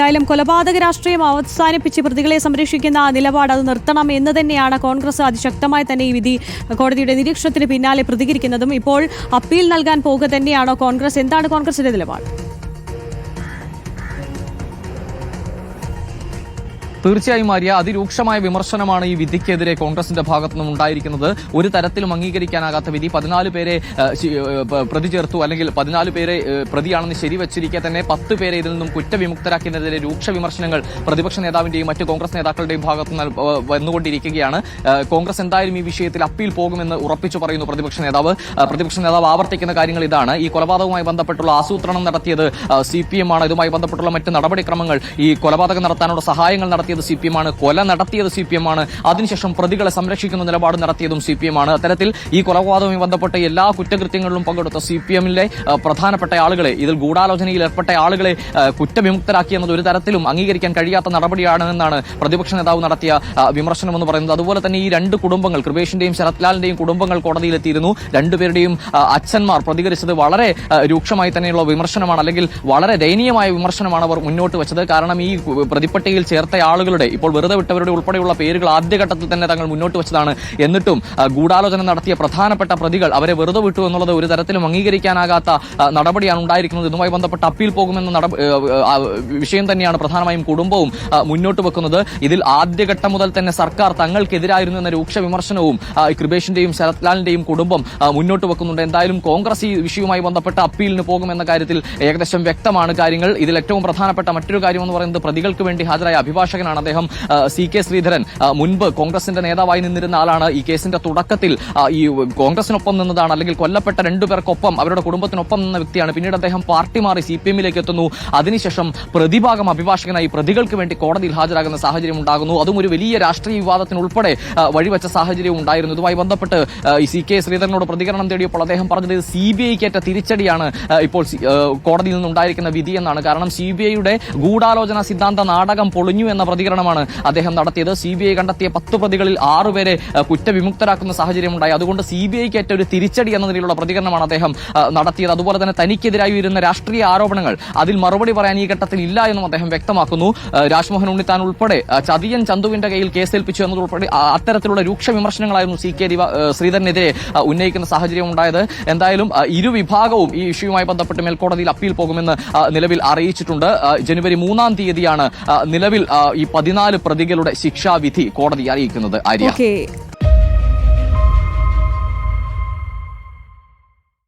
എന്തായാലും കൊലപാതക രാഷ്ട്രീയം അവസാനിപ്പിച്ച് പ്രതികളെ സംരക്ഷിക്കുന്ന നിലപാട് അത് നിർത്തണം എന്ന് തന്നെയാണ് കോൺഗ്രസ് അതിശക്തമായി തന്നെ ഈ വിധി കോടതിയുടെ നിരീക്ഷണത്തിന് പിന്നാലെ പ്രതികരിക്കുന്നതും. ഇപ്പോൾ അപ്പീൽ നൽകാൻ പോകുക തന്നെയാണോ കോൺഗ്രസ്? എന്താണ് കോൺഗ്രസിന്റെ നിലപാട്? തീർച്ചയായും മാറിയ അതിരൂക്ഷമായ വിമർശനമാണ് ഈ വിധിക്കെതിരെ കോൺഗ്രസിന്റെ ഭാഗത്തു നിന്നും ഉണ്ടായിരിക്കുന്നത്. ഒരു തരത്തിലും അംഗീകരിക്കാനാകാത്ത വിധി. പതിനാല് പേരെ പ്രതി ചേർത്തു. അല്ലെങ്കിൽ പതിനാല് പേരെ പ്രതിയാണെന്ന് ശരിവച്ചിരിക്കെ തന്നെ പത്ത് പേരെ ഇതിൽ നിന്നും കുറ്റവിമുക്തരാക്കിയതിനെതിരെ രൂക്ഷ വിമർശനങ്ങൾ പ്രതിപക്ഷ നേതാവിന്റെയും മറ്റ് കോൺഗ്രസ് നേതാക്കളുടെയും ഭാഗത്തു നിന്ന് വന്നുകൊണ്ടിരിക്കുകയാണ്. കോൺഗ്രസ് എന്തായാലും ഈ വിഷയത്തിൽ അപ്പീൽ പോകുമെന്ന് ഉറപ്പിച്ചു പറയുന്നു പ്രതിപക്ഷ നേതാവ്. പ്രതിപക്ഷ നേതാവ് ആവർത്തിക്കുന്ന കാര്യങ്ങൾ ഇതാണ്. ഈ കൊലപാതകവുമായി ബന്ധപ്പെട്ടുള്ള ആസൂത്രണം നടത്തിയത് സി പി എം ആണ്. ഇതുമായി ബന്ധപ്പെട്ടുള്ള മറ്റ് നടപടിക്രമങ്ങൾ ഈ കൊലപാതകം നടത്താനുള്ള സഹായങ്ങൾ നടത്തിയത് സി പി എം ആണ് കൊല നടത്തിയത് സി പി എം ആണ് അതിനുശേഷം പ്രതികളെ സംരക്ഷിക്കുന്ന നിലപാട് നടത്തിയതും സി പി എം ആണ് അത്തരത്തിൽ ഈ കൊലപാതകവുമായി ബന്ധപ്പെട്ട എല്ലാ കുറ്റകൃത്യങ്ങളിലും പങ്കെടുത്ത സി പി എമ്മിലെ പ്രധാനപ്പെട്ട ആളുകളെ ഇതിൽ ഗൂഢാലോചനയിൽ ഏർപ്പെട്ട ആളുകളെ കുറ്റവിമുക്തരാക്കി എന്നത് ഒരു തരത്തിലും അംഗീകരിക്കാൻ കഴിയാത്ത നടപടിയാണെന്നാണ് പ്രതിപക്ഷ നേതാവ് നടത്തിയ വിമർശനം എന്ന് പറയുന്നത്. അതുപോലെ തന്നെ ഈ രണ്ട് കുടുംബങ്ങൾ കൃപേഷിന്റെയും ശരത്ലാലിന്റെയും കുടുംബങ്ങൾ കോടതിയിലെത്തിയിരുന്നു. രണ്ടുപേരുടെയും അച്ഛന്മാർ പ്രതികരിച്ചത് വളരെ രൂക്ഷമായി തന്നെയുള്ള വിമർശനമാണ് അല്ലെങ്കിൽ വളരെ ദയനീയമായ വിമർശനമാണ് അവർ മുന്നോട്ട് വെച്ചത്. കാരണം ഈ പ്രതിപ്പട്ടികയിൽ ചേർത്ത ആളുകളുടെ ഇപ്പോൾ വെറുതെ വിട്ടവരുടെ ഉൾപ്പെടെയുള്ള പേരുകൾ ആദ്യഘട്ടത്തിൽ തന്നെ തങ്ങൾ മുന്നോട്ട് വെച്ചതാണ്. എന്നിട്ടും ഗൂഢാലോചന നടത്തിയ പ്രധാനപ്പെട്ട പ്രതികൾ അവരെ വെറുതെ വിട്ടു എന്നുള്ളത് ഒരു തരത്തിലും അംഗീകരിക്കാനാകാത്ത നടപടിയാണ് ഉണ്ടായിരിക്കുന്നത്. ഇതുമായി ബന്ധപ്പെട്ട് അപ്പീൽ പോകുമെന്ന വിഷയം തന്നെയാണ് പ്രധാനമായും കുടുംബവും മുന്നോട്ട് വെക്കുന്നത്. ഇതിൽ ആദ്യഘട്ടം മുതൽ തന്നെ സർക്കാർ തങ്ങൾക്കെതിരായിരുന്നു എന്ന രൂക്ഷ വിമർശനവും കൃപേഷിന്റെയും കൃപേഷിന്റെയും ശരത്ലാലിന്റെയും കുടുംബം മുന്നോട്ട് വെക്കുന്നുണ്ട്. എന്തായാലും കോൺഗ്രസ് ഈ വിഷയവുമായി ബന്ധപ്പെട്ട അപ്പീലിന് പോകുമെന്ന കാര്യത്തിൽ ഏകദേശം വ്യക്തമാണ് കാര്യങ്ങൾ. ഇതിൽ ഏറ്റവും പ്രധാനപ്പെട്ട മറ്റൊരു കാര്യം എന്ന് പറയുന്നത് പ്രതികൾക്ക് വേണ്ടി ഹാജരായ അഭിഭാഷകനാണ് അദ്ദേഹം സി കെ ശ്രീധരൻ മുൻപ് കോൺഗ്രസിന്റെ നേതാവായി നിന്നിരുന്ന ആളാണ്. ഈ കേസിന്റെ തുടക്കത്തിൽ ഈ കോൺഗ്രസിനൊപ്പം നിന്നതാണ് അല്ലെങ്കിൽ കൊല്ലപ്പെട്ട രണ്ടുപേർക്കൊപ്പം അവരുടെ കുടുംബത്തിനൊപ്പം നിന്ന വ്യക്തിയാണ്. പിന്നീട് അദ്ദേഹം പാർട്ടി മാറി സി പി എമ്മിലേക്ക് എത്തുന്നു. അതിനുശേഷം പ്രതിഭാഗം അഭിഭാഷകനായി പ്രതികൾക്ക് വേണ്ടി കോടതിയിൽ ഹാജരാകുന്ന സാഹചര്യം ഉണ്ടാകുന്നു. അതും ഒരു വലിയ രാഷ്ട്രീയ വിവാദത്തിന് ഉൾപ്പെടെ ആ, വഴിവെച്ച സാഹചര്യവും ഉണ്ടായിരുന്നു. ഇതുമായി ബന്ധപ്പെട്ട് ഈ സി കെ ശ്രീധരനോട് പ്രതികരണം തേടിയപ്പോൾ അദ്ദേഹം പറഞ്ഞത് സി ബി ഐക്ക് ഏറ്റ തിരിച്ചടിയാണ് ഇപ്പോൾ കോടതിയിൽ നിന്നുണ്ടായിരിക്കുന്ന വിധി എന്നാണ്. കാരണം സി ബി ഐയുടെ ഗൂഢാലോചന സിദ്ധാന്ത നാടകം പൊളിഞ്ഞു എന്ന പ്രതികരണമാണ് അദ്ദേഹം നടത്തിയത്. സി ബി ഐ കണ്ടെത്തിയ പത്ത് പ്രതികളിൽ ആറുപേരെ കുറ്റവിമുക്തരാക്കുന്ന സാഹചര്യമുണ്ടായി. അതുകൊണ്ട് സി ബി ഐക്ക് ഏറ്റ ഒരു തിരിച്ചടി എന്ന നിലയിലുള്ള പ്രതികരണമാണ് അദ്ദേഹം നടത്തിയത്. അതുപോലെ തന്നെ തനിക്കെതിരായി വരുന്ന രാഷ്ട്രീയ ആരോപണങ്ങൾ അതിൽ മറുപടി പറയാൻ ഈ ഘട്ടത്തിൽ ഇല്ല എന്നും അദ്ദേഹം വ്യക്തമാക്കുന്നു. രാജ്മോഹൻ ഉണ്ണിത്താൻ ഉൾപ്പെടെ ചതിയൻ ചന്തുവിന്റെ കയ്യിൽ കേസേൽപ്പിച്ചു എന്നതുൾപ്പെടെ അത്തരത്തിലുള്ള രൂക്ഷ വിമർശനങ്ങളായിരുന്നു സി കെ ശ്രീധരനെതിരെ ഉന്നയിക്കുന്ന സാഹചര്യം ഉണ്ടായത് എന്തായാലും ഇരുവിഭാഗവും ഈ ഇഷ്യൂവുമായി ബന്ധപ്പെട്ട് മേൽക്കോടതിയിൽ അപ്പീൽ പോകുമെന്ന് നിലവിൽ അറിയിച്ചിട്ടുണ്ട്. ജനുവരി മൂന്നാം തീയതിയാണ് നിലവിൽ ഈ പതിനാല് പ്രതികളുടെ ശിക്ഷാവിധി കോടതി അറിയിക്കുന്നത് ആര്യ.